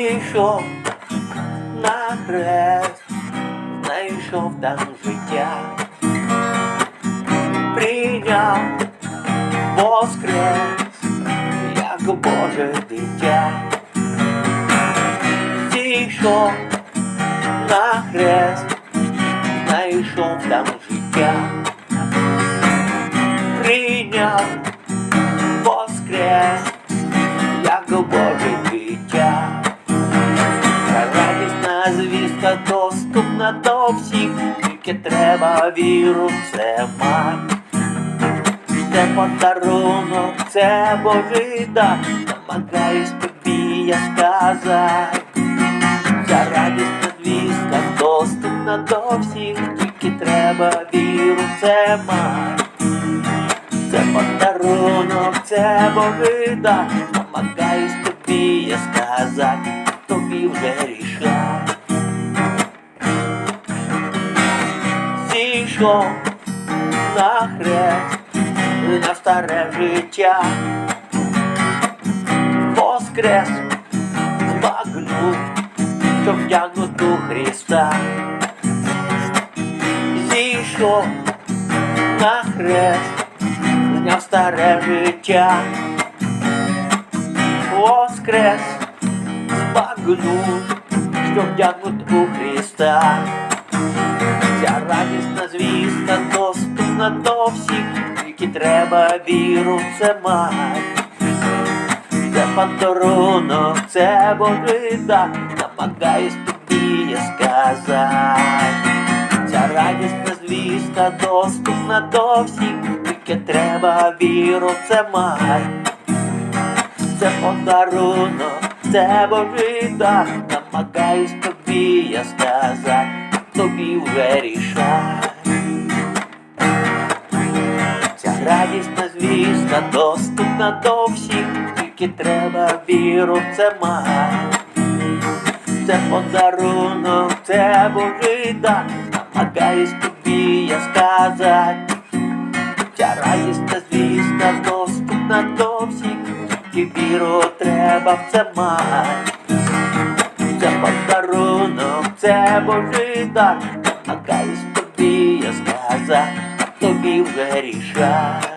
Зійшов на хрест, знайшов там життя, прийняв воскрес, як Боже дитя, зійшов на хрест, знайшов там життя, прийняв воскрес, як Боже всіх, тільки треба віру це мать. Це подарунок, це Божий намагаюсь тобі я сказати. Ця радісна звістка доступна до всіх, тільки треба віру це мать. Це подарунок, це Божий намагаюсь тобі я сказати, Зійшов на хрест, на старе життя, воскрес, збагнув, що втягнут у Христа. Зійшов на хрест, зняв старе життя, воскрес, збагнув, що вдягнут у Христа. До всіх, тільки треба віру це мать. Це подарунок, це Божий дар, намагаюсь тобі сказати. Ця радісна звістка доступна до всіх, тільки треба віру це мать. Це подарунок, це Божий дар, намагаюсь тобі я сказати, тобі вже рішать. Радісна звістка доступна до всіх, тільки треба віру в це мать. Це подарунок, це Божий дар, намагаюсь тобі я сказати. Ця радісна звістка доступна до всіх, тільки віру треба в це мать. Це подарунок, це Божий дар, намагаюсь тобі я сказати, тобі вже рішать.